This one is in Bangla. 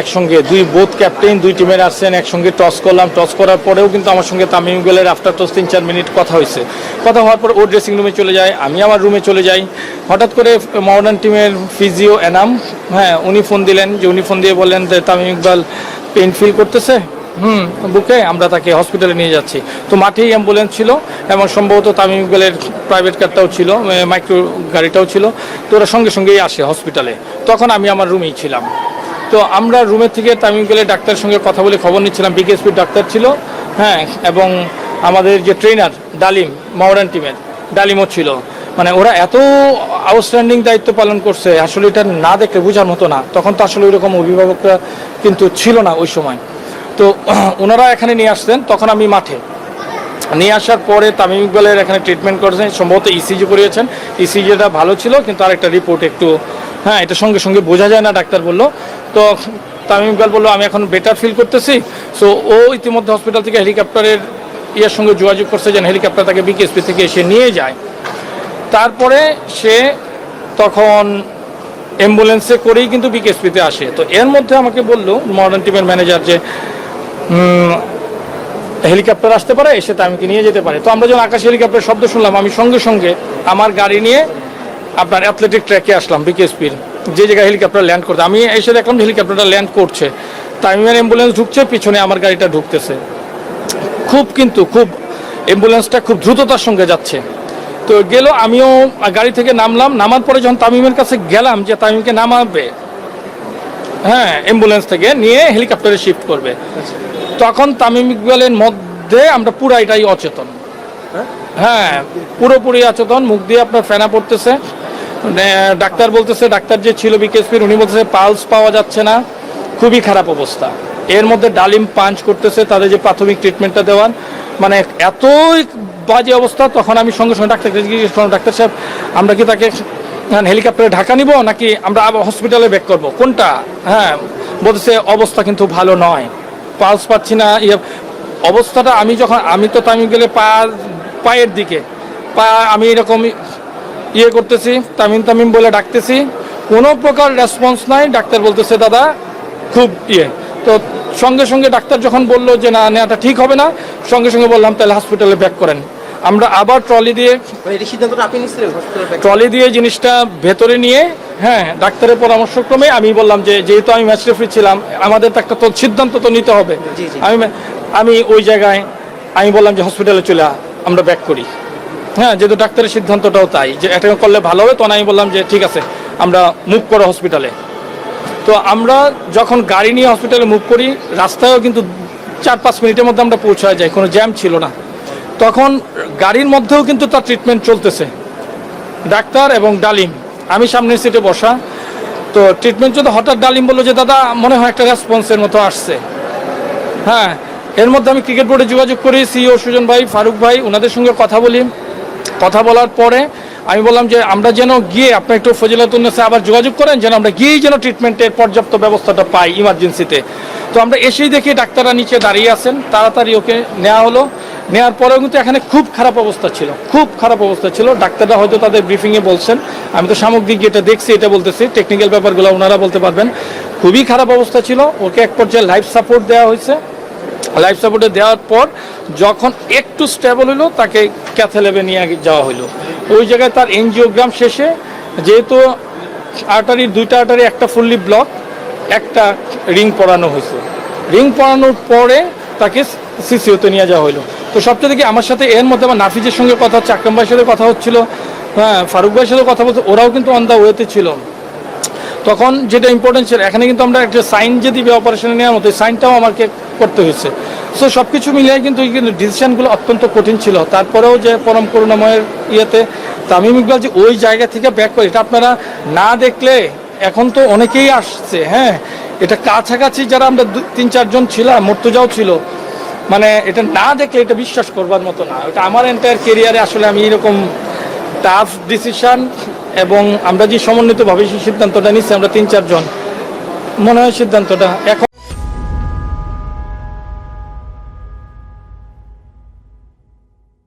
একসঙ্গে দুই বোথ ক্যাপ্টেন দুই টিমের আসছেন একসঙ্গে টস করলাম। টস করার পরেও কিন্তু আমার সঙ্গে তামিম ইকবালের আফটার টস তিন চার মিনিট কথা হয়েছে। কথা হওয়ার পর ও ড্রেসিং রুমে চলে যায়, আমি আমার রুমে চলে যাই। হঠাৎ করে মডার্ন টিমের ফিজিও এনাম হ্যাঁ উনি ফোন দিলেন যে উনি ফোন দিয়ে বললেন যে তামিম ইকবাল পেন ফিল করতেছে? হুম, বুকে, আমরা তাকে হসপিটালে নিয়ে যাচ্ছি। তো মাঠেই অ্যাম্বুলেন্স ছিল এবং সম্ভবত তামিম ইকবালের প্রাইভেট কারটাও ছিল মাইক্রো গাড়িটাও ছিল। তো ওরা সঙ্গে সঙ্গেই আসে হসপিটালে তখন আমি আমার রুমেই ছিলাম। তো আমরা রুমের থেকে তামিম গেলে ডাক্তারের সঙ্গে কথা বলে খবর নিচ্ছিলাম। বিকেএসপির ডাক্তার ছিল হ্যাঁ এবং আমাদের যে ট্রেনার ডালিম মডার্ন টিমের, ডালিমও ছিল। মানে ওরা এত আউটস্ট্যান্ডিং দায়িত্ব পালন করছে, আসলে এটা না দেখলে বোঝার মতো না। তখন তো আসলে ওইরকম অভিভাবকরা কিন্তু ছিল না ওই সময়। তো ওনারা এখানে নিয়ে আসতেন তখন আমি মাঠে। নিয়ে আসার পরে তামিম ইকবালের এখানে ট্রিটমেন্ট করেছেন, সম্ভবত ইসিজি করিয়েছেন। ইসিজিটা ভালো ছিল, কিন্তু আরেকটা রিপোর্ট একটু হ্যাঁ এটা সঙ্গে সঙ্গে বোঝা যায় না, ডাক্তার বলল। তো তামিম ইকবাল বলল, আমি এখন বেটার ফিল করতেছি। সো ও ইতিমধ্যে হসপিটাল থেকে হেলিকপ্টারের ইয়ের সঙ্গে যোগাযোগ করছে, যেন হেলিকপ্টার তাকে বিকেএসপি থেকে এসে নিয়ে যায়। তারপরে সে তখন অ্যাম্বুলেন্সে করেই কিন্তু বিকেএসপিতে আসে। তো এর মধ্যে আমাকে বলল মডার্ন টিমের ম্যানেজার যে হেলিকপ্টার আসতে পারে, এসে তামিমকে নিয়ে যেতে পারে। তো আমরা যখন আকাশ হেলিকপ্টার শব্দ শুনলাম, আমি সঙ্গে সঙ্গে আমার গাড়ি নিয়ে আপনার অ্যাথলেটিক ট্র্যাকে আসলাম বিকেএসপির যে জায়গায় হেলিকপ্টার ল্যান্ড করতে আমি এসে দেখলাম যে হেলিকপ্টারটা ল্যান্ড করছে। তামিমের অ্যাম্বুলেন্স ঢুকছে পিছনে আমার গাড়িটা ঢুকতেছে। খুব কিন্তু খুব অ্যাম্বুলেন্সটা খুব দ্রুততার সঙ্গে যাচ্ছে। তো গেল আমিও গাড়ি থেকে নামলাম। নামার পরে যখন তামিমের কাছে গেলাম যে তামিমকে নামাবে হ্যাঁ অ্যাম্বুলেন্স থেকে নিয়ে হেলিকপ্টারে শিফট করবে। তখন তামিম ইকবালের মধ্যে আমরা পুরাইটাই অচেতন। হ্যাঁ পুরোপুরি অচেতন মুখ দিয়ে আপনার ফেনা পড়তেছে। ডাক্তার বলতেছে, ডাক্তার যে ছিল বিকেএসপির, উনি বলতেছে, পালস পাওয়া যাচ্ছে না। খুবই খারাপ অবস্থা। এর মধ্যে ডালিম পাঞ্চ করতেছে, তাদের যে প্রাথমিক ট্রিটমেন্টটা দেওয়ার। মানে এতই বাজে অবস্থা, তখন আমি সঙ্গে সঙ্গে ডাক্তারকে জিজ্ঞেস করলাম, ডাক্তার সাহেব, আমরা কি তাকে হেলিকপ্টারে ঢাকা নিব, নাকি আমরা আবার হসপিটালে ব্যাক করব? কোনটা? হ্যাঁ বলতেছে, অবস্থা কিন্তু ভালো নয়। পালস পাচ্ছি না ইয়ে অবস্থাটা আমি যখন, আমি তো তামিম গেলে পা, পায়ের দিকে। পা, আমি এরকম ইয়ে করতেছি তামিম তামিম বলে ডাকতেছি। কোনো প্রকার রেসপন্স নাই ডাক্তার বলতেছে দাদা খুব ইয়ে। তো সঙ্গে সঙ্গে ডাক্তার যখন বলল যে না নেওয়াটা ঠিক হবে না সঙ্গে সঙ্গে বললাম তাহলে হসপিটালে ব্যাক করেন। আমরা আবার ট্রলি দিয়ে ট্রলি দিয়ে জিনিসটা ভেতরে নিয়ে হ্যাঁ ডাক্তারের পরামর্শক্রমে আমি বললাম যে যেহেতু আমি ম্যাচ রেফারি ছিলাম আমাদের তো একটা তো সিদ্ধান্ত তো নিতে হবে। আমি আমি ওই জায়গায় আমি বললাম যে হসপিটালে চলে আমরা ব্যাক করি। হ্যাঁ যেহেতু ডাক্তারের সিদ্ধান্তটাও তাই, যে এটা করলে ভালো হবে তখন আমি বললাম যে ঠিক আছে, আমরা মুভ করো হসপিটালে তো আমরা যখন গাড়ি নিয়ে হসপিটালে মুভ করি, রাস্তায়ও কিন্তু চার পাঁচ মিনিটের মধ্যে আমরা পৌঁছায় যাই, কোনো জ্যাম ছিল না। তখন গাড়ির মধ্যেও কিন্তু তার ট্রিটমেন্ট চলতেছে। ডাক্তার এবং ডালিম, আমি সামনের সিটে বসা। তো ট্রিটমেন্ট যদি হঠাৎ ডালিম বলল যে, দাদা, মনে হয় একটা রেসপন্সের মতো আসছে। হ্যাঁ এর মধ্যে আমি ক্রিকেট বোর্ডে যোগাযোগ করি সিও সুজন ভাই, ফারুক ভাই ওনাদের সঙ্গে কথা বলি। কথা বলার পরে আমি বললাম যে আমরা যেন গিয়ে আপনি একটু ফজিলাতুন্নেসে আবার যোগাযোগ করেন, যেন আমরা গিয়েই যেন ট্রিটমেন্টের পর্যাপ্ত ব্যবস্থাটা পাই ইমার্জেন্সিতে তো আমরা এসেই দেখি ডাক্তাররা নিচে দাঁড়িয়ে আছেন, তাড়াতাড়ি ওকে নেওয়া হলো। নেওয়ার পরেও কিন্তু এখানে খুব খারাপ অবস্থা ছিল, খুব খারাপ অবস্থা ছিল। ডাক্তাররা হয়তো তাদের ব্রিফিংয়ে বলছেন, আমি তো সামগ্রিক যেটা দেখছি, এটা বলতেছি টেকনিক্যাল ব্যাপারগুলো ওনারা বলতে পারবেন। খুবই খারাপ অবস্থা ছিল, ওকে এক পর্যায়ে লাইফ সাপোর্ট দেওয়া হয়েছে। লাইফ সাপোর্টে দেওয়ার পর যখন একটু স্টেবল হলো তাকে ক্যাথেলেবে নিয়ে যাওয়া হলো ওই জায়গায় তার এনজিওগ্রাম শেষে যেহেতু আর্টারির দুইটা আর্টারি একটা ফুললি ব্লক একটা রিং পরানো হয়েছে রিং পরানোর পরে তাকে সিসিওতে নিয়ে যাওয়া হলো তো সবচেয়ে দেখি আমার সাথে এর মধ্যে আমার নাফিজের সঙ্গে কথা হচ্ছে আকরাম ভাইয়ের সাথে কথা হচ্ছিল হ্যাঁ ফারুক ভাইয়ের সাথে কথা বলছে, ওরাও কিন্তু অন দ্য ওয়েতে ছিল। তখন যেটা ইম্পর্টেন্ট ছিল, এখানে কিন্তু আমরা একটা সাইন যে দিবে অপারেশনে নেওয়ার মতো সাইনটাও আমাকে করতে হয়েছে। সো সব কিছু মিলিয়ে কিন্তু কিন্তু ডিসিশনগুলো অত্যন্ত কঠিন ছিল। তারপরেও যে পরম করুণাময়ের ইয়েতে তামিম ইকবাল যে ওই জায়গা থেকে ব্যাক করে, এটা আপনারা না দেখলে এখন তো অনেকেই আসছে হ্যাঁ? এটা কাছাকাছি যারা আমরা তিন চারজন ছিলাম, মর্তুজাও ছিল। মানে এটা না দেখলে এটা বিশ্বাস করবার মতো না। এটা আমার এন্টায়ার কেরিয়ারে আসলে আমি এরকম টাফ ডিসিশন এবং আমরা যে সমন্বিতভাবে সেই সিদ্ধান্তটা নিচ্ছি আমরা তিন চারজন মনে হয় সিদ্ধান্তটা এখন